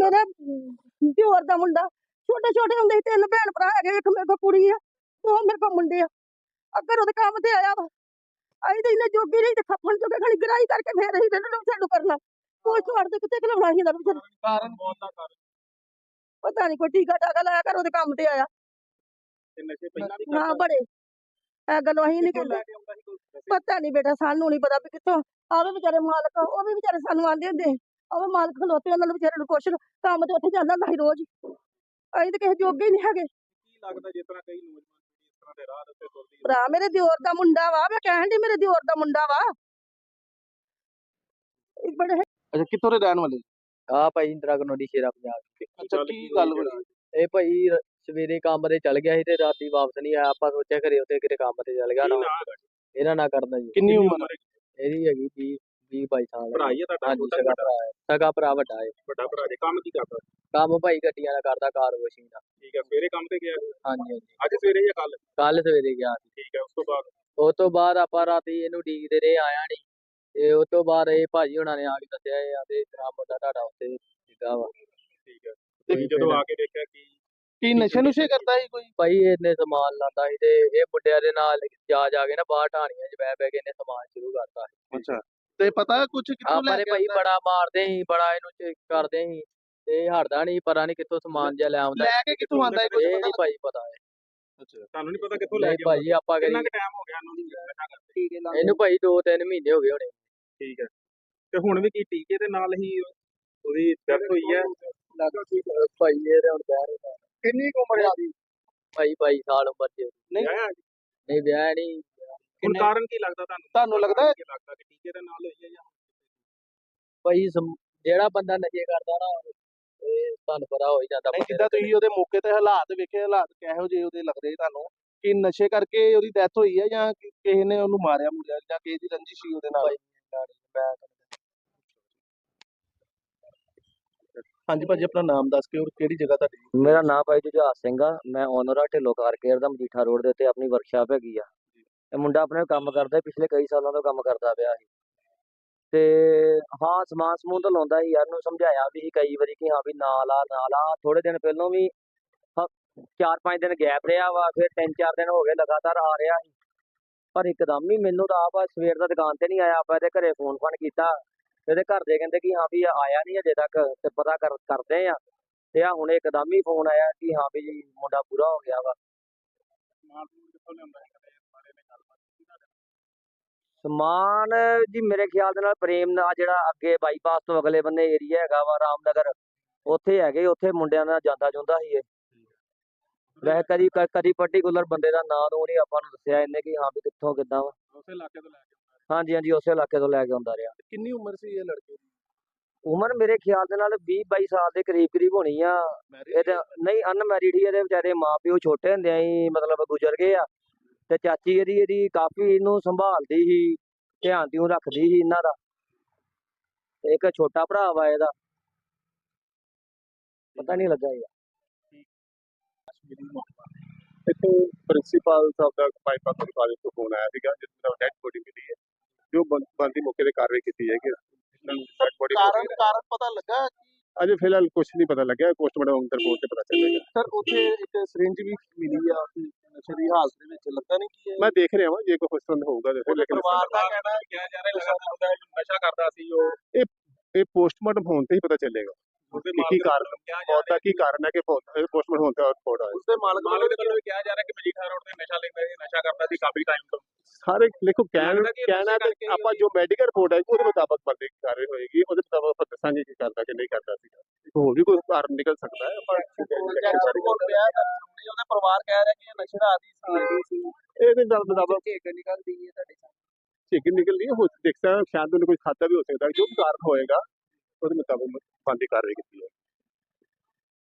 ਮੇਰੇ ਦਿਓਰ ਦਾ ਮੁੰਡਾ। ਛੋਟੇ ਛੋਟੇ ਹੁੰਦੇ ਸੀ ਤਿੰਨ ਭੈਣ ਭਰਾ ਹੈਗੇ ਇੱਕ ਮੇਰੇ ਕੋਲ ਕੁੜੀ ਆ ਦੋ ਮੇਰੇ ਕੋਲ ਮੁੰਡੇ ਆ। ਅਗਰ ਉਹਦੇ ਕੰਮ ਤੇ ਆਇਆ ਵਾ। ਅਸੀਂ ਤਾਂ ਇਹਨੇ ਜੋਗੀ ਨਹੀਂ ਤੇ ਖੱਫਣ ਜੋਗੇ ਖਣੀ ਗਰਾਈ ਕਰਕੇ ਫੇਰ ਅਸੀਂ ਇਹਨਾਂ ਨੂੰ ਛੱਡੂ ਕਰਨਾ। ਕੋਈ ਛੋੜ ਦੇ ਕਿਤੇ ਖਲਾਉਣਾ ਸੀ ਇਹਦਾ ਵਿਚਾਰਾ? ਕਾਰਨ ਬਹੁਤ ਦਾ ਕਾਰਨ ਪਤਾ ਨਹੀਂ ਕੋਈ ਟੀਕਾ ਟਾਕਾ ਲਾਇਆ ਕਰ ਉਹਦੇ ਕੰਮ ਤੇ ਆਇਆ। ਤੇ ਨਸ਼ੇ ਪਹਿਲਾਂ ਵੀ ਨਾ ਬੜੇ। ਇਹ ਗੱਲੋਂ ਅਸੀਂ ਨਹੀਂ ਕਹਿੰਦੇ? ਪਤਾ ਨਹੀਂ ਬੇਟਾ ਸਾਨੂੰ ਨਹੀਂ ਪਤਾ ਵੀ ਕਿੱਥੋਂ। ਆਵੇ ਵਿਚਾਰੇ ਮਾਲਕ ਉਹ ਵੀ ਵਿਚਾਰੇ ਸਾਨੂੰ ਆਂਦੇ ਹੁੰਦੇ ਆਵੇ ਮਾਲਕ ਖਲੋਤੇ ਉਹਨਾਂ ਨੂੰ ਵਿਚਾਰੇ ਨੂੰ ਕੁਛ ਕੰਮ ਤੇ ਉੱਥੇ ਜਾਂਦਾ ਹੁੰਦਾ ਸੀ ਰੋਜ਼। ਅਸੀਂ ਤਾਂ ਕਿਸੇ ਜੋਗੇ ਹੀ ਨਹੀਂ ਹੈਗੇ। ਕੀ ਲੱਗਦਾ ਜਿਸ ਤਰ੍ਹਾਂ ਕਈ ਨੌਜਵਾਨ ਪੀੜ੍ਹੀ ਇਸ ਤਰ੍ਹਾਂ ਦੇ ਰਾਹ ਦੇ ਉੱਤੇ ਤੁਰਦੀ ਹੈ ਭਰਾ ਮੇਰੇ ਦਿਓਰ ਦਾ ਮੁੰਡਾ ਵਾ ਮੈਂ ਕਹਿਣ ਦੀ ਮੇਰੇ ਦਿਓਰ ਦਾ ਮੁੰਡਾ ਵਾ। ਇਹ ਬੜੇ ਅੱਛਾ ਕਿੱਥੋਂ ਦੇ ਰਹਿਣ ਵਾਲੇ? ਆ ਭਾਈ ਇੰਦਰਾ ਕਲੋਨੀ ਸ਼ੇਰਾ ਪੰਜਾਬ। ਅੱਛਾ ਕੀ ਗੱਲ ਹੋਈ ਇਹ ਭਾਈ ਰ- ਸਵੇਰੇ ਕੰਮ ਤੇ ਚਲ ਗਿਆ ਸੀ ਤੇ ਰਾਤੀ ਵਾਪਸ ਨਹੀਂ ਆਇਆ। ਆਪਾਂ ਸੋਚਿਆ ਘਰੇ ਉੱਤੇ ਕਿਤੇ ਕੰਮ ਤੇ ਚਲ ਗਿਆ ਨਾ ਕੀ ਨਾਂ? ਇਹਨਾਂ ਨਾਲ ਕਰਨਾ ਜੀ। ਕਿੰਨੀ ਉਮਰ ਹੈ? ਇਹਦੀ ਹੈਗੀ 20 20 22 ਸਾਲ ਭਰਾ ਹੀ ਹੈ ਤੁਹਾਡਾ? ਹਾਂਜੀ ਛੋਟਾ ਸਗਾ ਵੱਡਾ? ਭਰਾ ਹੈ। ਸਗਾ ਭਰਾ ਵੱਡਾ ਹੈ। ਵੱਡਾ ਭਰਾ ਜੇ ਕੰਮ ਕੀ ਕਰਦਾ? ਕੰਮ ਭਾਈ ਗੱਡੀਆਂ ਦਾ ਕਰਦਾ ਕਾਰ ਵਾਸ਼ਿੰਗ ਦਾ। ਠੀਕ ਹੈ ਸਵੇਰੇ ਕੰਮ ਤੇ ਗਿਆ? ਹਾਂਜੀ ਹਾਂਜੀ। ਅੱਜ ਸਵੇਰੇ ਜਾਂ ਕੱਲ ਕੱਲ ਸਵੇਰੇ ਗਿਆ ਸੀ। ਠੀਕ ਹੈ ਉਸ ਤੋਂ ਬਾਅਦ? ਉਸ ਤੋਂ ਬਾਅਦ ਆਪਾਂ ਰਾਤੀ ਇਹਨੂੰ ਡੀਕਦੇ ਰਹੇ ਆਇਆ ਨਹੀਂ ਤੇ ਉਸ ਤੋਂ ਬਾਅਦ ਇਹ ਭਾਜੀ ਹੁਣਾਂ ਨੇ ਆ ਕੇ ਦੱਸਿਆ ਇਹ ਆਦੇ ਤੇਰਾ ਮੁੰਡਾ ਤੁਹਾਡਾ ਉੱਤੇ ਡਿੱਗਾ ਵਾ। ਠੀਕ ਹੈ। ਤੁਸੀਂ ਜਦੋਂ ਆ ਕੇ ਦੇਖਿਆ ਕਿ ਕੀ ਨਸ਼ੇ ਨੁਸ਼ੇ ਕਰਦਾ ਸੀ ਕੋਈ? ਭਾਈ ਇਹਨੇ ਸਮਾਨ ਲਾਂਦਾ ਸੀ ਤੇ ਇਹ ਮੁੰਡਿਆਂ ਦੇ ਨਾਲ ਜਾ ਜਾ ਕੇ ਨਾ ਬਾਹਰ ਢਾਣੀਆਂ 'ਚ ਬਹਿ ਬਹਿ ਕੇ ਇਹਨੇ ਸਮਾਨ ਸ਼ੁਰੂ ਕਰਤਾ ਅੱਛਾ। ਤੇ ਪਤਾ ਕੁਝ ਕਿੱਥੋਂ ਲੈ ਕੇ ਭਾਈ ਆਉਂਦਾ? ਬੜਾ ਮਾਰਦੇ ਸੀ ਬੜਾ ਇਹਨੂੰ ਚੈੱਕ ਕਰਦੇ ਸੀ ਤੇ ਇਹ ਹਟਦਾ ਨਹੀਂ ਪਤਾ ਨਹੀਂ ਕਿੱਥੋਂ ਸਮਾਨ ਜਿਹਾ ਲੈ ਆਉਂਦਾ। ਲੈ ਕੇ ਕਿੱਥੋਂ ਆਂਦਾ ਕੁਝ ਇਹ ਪਤਾ ਨਹੀਂ ਭਾਈ ਪਤਾ ਹੈ ਅੱਛਾ ਤੁਹਾਨੂੰ ਨਹੀਂ ਪਤਾ ਕਿੱਥੋਂ ਲੈ ਨਹੀਂ ਕੇ ਆਉਂਦਾ? ਭਾਈ ਆਪਾਂ ਕਿੰਨਾ ਕਰੀ ਕੁ ਟਾਈਮ ਹੋ ਗਿਆ ਇਹਨੂੰ ਨਸ਼ਾ ਕਰਦੇ ਇਹਨੂੰ ਭਾਈ 2-3 ਮਹੀਨੇ ਹੋ ਗਏ ਹੋਣੇ। ਠੀਕ ਹੈ। ਤੇ ਹੁਣ ਵੀ ਕੀ ਟੀਕੇ ਦੇ ਨਾਲ ਹੀ ਉਹਦੀ ਡੈਥ ਹੋਈ ਹੈ? ਭਾਈ ਇਹ ਹੁਣ ਵਿਆਹ ਨਹੀਂ ਕਿੰਨੀ ਕੁ ਉਮਰ ਆ ਭਾਈ 22 ਸਾਲ ਉਮਰ ਚ। ਨਹੀਂ। ਵਿਆਹ ਹੈ? ਨਹੀਂ। ਹੁਣ ਕਾਰਨ ਕੀ ਲੱਗਦਾ ਤੁਹਾਨੂੰ? ਤੁਹਾਨੂੰ ਲੱਗਦਾ ਹੈ? ਕੀ ਲੱਗਦਾ ਕਿ ਟੀਕੇ ਦੇ ਨਾਲ ਹੋਈ ਹੈ ਜਾਂ ਭਾਈ ਸਮ- ਜਿਹੜਾ ਬੰਦਾ ਨਸ਼ੇ ਕਰਦਾ ਨਾ ਇਹ ਤੁਹਾਨੂੰ ਪਤਾ ਹੋ ਹੀ ਜਾਂਦਾ ਨਹੀਂ ਬੰਦੇ ਜਿੱਦਾਂ ਦਾ। ਤੁਸੀਂ ਉਹਦੇ ਮੌਕੇ ਤੇ ਹਾਲਾਤ ਵੇਖੇ ਹਾਲਾਤ ਕਿਹੋ ਜਿਹੇ ਉਹਦੇ ਲੱਗਦੇ ਤੁਹਾਨੂੰ? ਕਿ ਨਸ਼ੇ ਕਰਕੇ ਉਹਦੀ ਡੈਥ ਹੋਈ ਹੈ ਜਾਂ ਕਿ- ਕਿਸੇ ਨੇ ਉਹਨੂੰ ਮਾਰਿਆ ਮੁਰਿਆ ਜਾਂ ਕਿਸੇ ਦੀ ਰੰਜਿਸ਼ ਸੀ ਉਹਦੇ ਨਾਲ ਹਾਂਜੀ ਭਾਜੀ ਆਪਣਾ ਨਾਮ ਦੱਸ ਕੇ ਔਰ ਕਿਹੜੀ ਜਗ੍ਹਾ ਤੁਹਾਡੀ? ਮੇਰਾ ਨਾਮ ਭਾਈ ਜੁਝਾਰ ਸਿੰਘ ਆ। ਮੈਂ ਓਨਰ ਆ ਢਿੱਲੋਂ ਕਾਰ ਕੇਅਰ ਦਾ ਮਜੀਠਾ ਰੋਡ ਦੇ ਉੱਤੇ ਆਪਣੀ ਵਰਕਸ਼ਾਪ ਹੈਗੀ ਆ। ਇਹ ਮੁੰਡਾ ਆਪਣੇ ਕੰਮ ਕਰਦਾ ਪਿਛਲੇ ਕਈ ਸਾਲਾਂ ਤੋਂ ਕੰਮ ਕਰਦਾ ਪਿਆ ਸੀ। ਤੇ ਹਾਂ, ਸਮਾਨ ਸਮੂਨ ਤਾਂ ਲਾਉਂਦਾ ਸੀ ਯਾਰ ਨੂੰ ਸਮਝਾਇਆ ਵੀ ਕਈ ਵਾਰੀ ਕਿ ਹਾਂ ਵੀ ਨਾਲ ਆ, ਨਾਲ ਲਾ ਥੋੜੇ ਦਿਨ ਪਹਿਲਾਂ ਵੀ ਚਾਰ ਪੰਜ ਦਿਨ ਗੈਪ ਰਿਹਾ ਵਾ, ਫਿਰ ਤਿੰਨ ਚਾਰ ਦਿਨ ਹੋ ਗਏ ਲਗਾਤਾਰ ਆ ਰਿਹਾ ਸੀ। ਪਰ ਇੱਕਦਮ ਹੀ ਮੈਨੂੰ ਤਾਂ ਆਪ ਸਵੇਰ ਦਾ ਦੁਕਾਨ ਤੇ ਨਹੀਂ ਆਇਆ, ਆਪਾਂ ਇਹਦੇ ਘਰੇ ਫੋਨ ਫਾਨ ਕੀਤਾ। ਤੇ ਇਹਦੇ ਘਰ ਦੇ ਕਹਿੰਦੇ ਕਿ ਹਾਂ ਵੀ ਆਇਆ ਨਹੀਂ ਅਜੇ ਤੱਕ, ਤੇ ਪਤਾ ਕਰ, ਕਰਦੇ ਆ। ਤੇ ਆ ਹੁਣ ਇੱਕਦਮ ਹੀ ਫੋਨ ਆਇਆ ਕਿ ਹਾਂ ਵੀ ਮੁੰਡਾ ਪੂਰਾ ਹੋ ਗਿਆ ਵਾ। ਸਮਾਨ ਜੀ ਮੇਰੇ ਖਿਆਲ ਦੇ ਨਾਲ ਪ੍ਰੇਮ ਨਾਲ ਜਿਹੜਾ ਅੱਗੇ ਬਾਈਪਾਸ ਤੋਂ ਅਗਲੇ ਬੰਨੇ ਏਰੀਆ ਹੈਗਾ ਵਾ ਰਾਮਨਗਰ ਉੱਥੇ ਹੈਗੇ ਉੱਥੇ ਮੁੰਡਿਆਂ ਨਾਲ ਜਾਂਦਾ ਜੁੰਦਾ ਸੀ ਇਹ। ਵੈਸੇ ਕਦੀ ਕਦੀ ਪਾਰਟਿਕੂਲਰ ਬੰਦੇ ਦਾ ਨਾਂ ਨੂੰ ਨਹੀਂ ਆਪਾਂ ਨੂੰ ਦੱਸਿਆ ਇਹਨੇ ਕਿ ਹਾਂ ਵੀ ਕਿੱਥੋਂ ਕਿੱਦਾਂ ਵਾ। ਉਸੇ ਇਲਾਕੇ ਤੋਂ ਲੈ ਕੇ। ਹਾਂਜੀ ਹਾਂਜੀ ਉਸੇ ਇਲਾਕੇ ਤੋਂ ਲੈ ਕੇ ਆਉਂਦਾ ਰਿਹਾ। ਕਿੰਨੀ ਉਮਰ ਸੀ ਇਹ ਲੜਕੇ ਦੀ? ਉਮਰ ਮੇਰੇ ਖਿਆਲ ਦੇ ਨਾਲ 20 22 ਸਾਲ ਦੇ ਕਰੀਬ ਕਰੀਬ ਹੋਣੀ ਆ। ਇਹ ਤਾਂ ਨਹੀਂ ਅਨਮੈਰਿਡ ਹੀ ਇਹਦੇ ਵਿਚਾਰੇ ਮਾਪਿਓ ਛੋਟੇ ਹੁੰਦਿਆਂ ਹੀ ਮਤਲਬ ਗੁਜ਼ਰ ਗਏ ਆ। ਤੇ ਚਾਚੀ ਇਹਦੀ ਇਹਦੀ ਕਾਫੀ ਇਹਨੂੰ ਸੰਭਾਲਦੀ ਸੀ ਧਿਆਨ ਦਿਉ ਰੱਖਦੀ ਸੀ ਇਹਨਾਂ ਦਾ। ਤੇ ਇੱਕ ਛੋਟਾ ਭਰਾ ਵਾ ਇਹਦਾ। ਪਤਾ ਨਹੀਂ ਲੱਗਾ ਯਾਰ। ਇੱਥੋਂ ਪ੍ਰਿੰਸੀਪਲ ਸਾਹਿਬ ਦਾ ਬਾਈਪਾਸ ਤੋਂ ਕਾਲਜ ਤੋਂ ਫੋਨ ਆਇਆ ਸੀਗਾ ਜਿਸ ਦਾ ਡੈਡ ਬੋਡੀ ਮਿਲੀ ਹੈ। ਜੋ ਬੰ- ਬਣਦੀ ਮੌਕੇ ਤੇ ਕਾਰਵਾਈ ਕੀਤੀ ਡੈਡ ਬੋਡੀ ਕਾਰਨ ਕਾਰਨ ਪਤਾ ਲੱਗਾ ਕਿ ਅਜੇ ਫਿਲਹਾਲ ਕੁਝ ਨਹੀਂ ਪਤਾ ਲੱਗਿਆ ਪੋਸਟਮਾਰਟਮ ਰਿਪੋਰਟ ਤੇ ਪਤਾ ਚੱਲੇਗਾ। ਸਰ ਉੱਥੇ ਇੱਕ ਸਿਰਿੰਜ ਵੀ ਮਿਲੀ ਆ ਨਸ਼ੇ ਦੀ ਹਾਲਤ ਦੇ ਵਿੱਚ ਲੱਗਾ ਨਹੀਂ ਕਿ ਇਹ? ਮੈਂ ਦੇਖ ਰਿਹਾ ਹਾਂ ਜੇ ਕੋਈ ਕੁਐਸਚਨ ਹੋਊਗਾ ਉਹਦੇ ਲੇਕਿਨ ਪਰਿਵਾਰ ਦਾ ਕਹਿਣਾ ਹੈ ਕਿਹਾ ਜਾ ਰਿਹਾ ਲਗਾਤਾਰ ਉਹਦਾ ਨਸ਼ਾ ਕਰਦਾ ਸੀ ਉਹ ਇਹ ਪੋਸਟਮਾਰਟਮ ਹੋਣ ਤੇ ਹੀ ਪਤਾ ਚੱਲੇਗਾ। ਉਸਦੇ ਕੀ ਕਾਰਨ ਮੌਤ ਦਾ ਕੀ ਕਾਰਨ ਹੈ ਕਿ ਪੋਸਟਮਾਰਟਮ ਹੋਣ ਤੇ ਰਿਪੋਰਟ ਆਇਆ ਉਸਦੇ ਮਾਲਕ ਮਾਲਕ ਦੇ ਵੱਲੋਂ ਵੀ ਕਿਹਾ ਜਾ ਰਿਹਾ ਕਿ ਮਜੀਠਾ ਰੋਡ ਤੇ ਨਸ਼ਾ ਲੈਂਦਾ ਸੀ ਨਸ਼ਾ ਕਰਦਾ ਸੀ ਕਾਫੀ ਟਾਈਮ ਤੋਂ। ਸਾਰੇ ਦੇਖੋ ਕਹਿਣ ਇਹ ਕਹਿਣਾ ਤੇ ਹੀ ਆਪਾਂ ਜੋ ਮੈਡੀਕਲ ਰਿਪੋਰਟ ਆਏਗੀ ਉਹਦੇ ਮੁਤਾਬਕ ਬੰਦੇ ਦੀ ਕਾਰਵਾਈ ਹੋਏਗੀ ਉਹਦੇ ਮੁਤਾਬਕ ਆਪਾਂ ਦੱਸਾਂਗੇ ਕੀ ਕਰਦਾ ਕਿ ਨਹੀਂ ਕਰਦਾ ਸੀਗਾ। ਹੋਰ ਵੀ ਕੋਈ ਕਾਰਨ ਨਿਕਲ ਸਕਦਾ ਹੈ ਆਪਾਂ ਪਰਿਵਾਰ ਕਹਿ ਰਿਹਾ ਕਿ ਇਹ ਨਸ਼ੇ ਦਾ ਆਦੀ ਸੀ। ਇਹਦੇ ਨਾਲ ਮੁਤਾਬਕ ਇੱਕ ਨਿਕਲਦੀ ਹੈ ਤੁਹਾਡੇ ਚਿਕਨ ਨਿਕਲ ਨਹੀਂ ਹੋ ਦੇਖਦਾ ਸ਼ਾਇਦ ਉਹਨੇ ਕੁਝ ਖਾਤਾ ਵੀ ਹੋ ਸਕਦਾ ਹੈ। ਜੋ ਵੀ ਕਾਰਨ ਹੋਏਗਾ ਉਹਦੇ ਮੁਤਾਬਕ ਬੰਦੀ ਕਾਰਵਾਈ ਕੀਤੀ ਹੈ